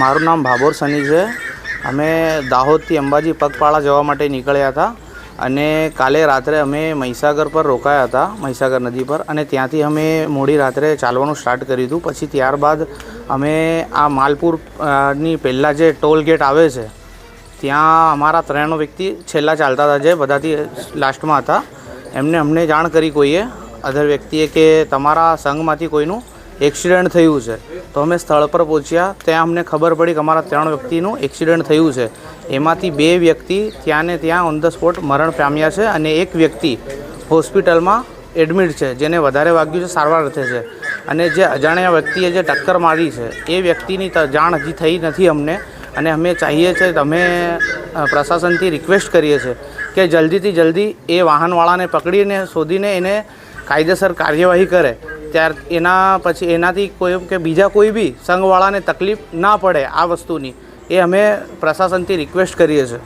મારું નામ ભાભોર સની છે. અમે દાહોદથી અંબાજી પગપાળા જવા માટે નીકળ્યા હતા અને કાલે રાત્રે અમે મહીસાગર પર રોકાયા હતા, મહીસાગર નદી પર અને ત્યાંથી અમે મોડી રાત્રે ચાલવાનું સ્ટાર્ટ કર્યું હતું. પછી ત્યારબાદ અમે આ માલપુરની પહેલાં જે ટોલ ગેટ આવે છે, ત્યાં અમારા ત્રણ વ્યક્તિ છેલ્લા ચાલતા હતા જે બધાથી લાસ્ટમાં હતા. એમને અમને જાણ કરી કોઈએ અધર વ્યક્તિએ કે તમારા સંઘમાંથી કોઈનું એક્સિડન્ટ થયું છે. તો અમે સ્થળ પર પહોંચ્યા. ત્યાં અમને ખબર પડી કે અમારા ત્રણ વ્યક્તિનું એક્સિડન્ટ થયું છે. એમાંથી બે વ્યક્તિ ત્યાં ને ત્યાં ઓન ધ સ્પોટ મરણ પામ્યા છે અને એક વ્યક્તિ હોસ્પિટલમાં એડમિટ છે, જેને વધારે વાગ્યું છે, સારવાર અર્થે છે. અને જે અજાણ્યા વ્યક્તિએ જે ટક્કર મારી છે, એ વ્યક્તિની જાણ હજી થઈ નથી અમને. અને અમે ચાહીએ છીએ, અમે પ્રશાસનથી રિક્વેસ્ટ કરીએ છીએ કે જલ્દીથી જલ્દી એ વાહનવાળાને પકડીને, શોધીને એને કાયદેસર કાર્યવાહી કરે. ત્યાર એના પછી એનાથી કોઈ કે બીજા કોઈ બી સંઘવાળાને તકલીફ ના પડે આ વસ્તુની, એ અમે પ્રશાસનથી રિક્વેસ્ટ કરીએ છીએ.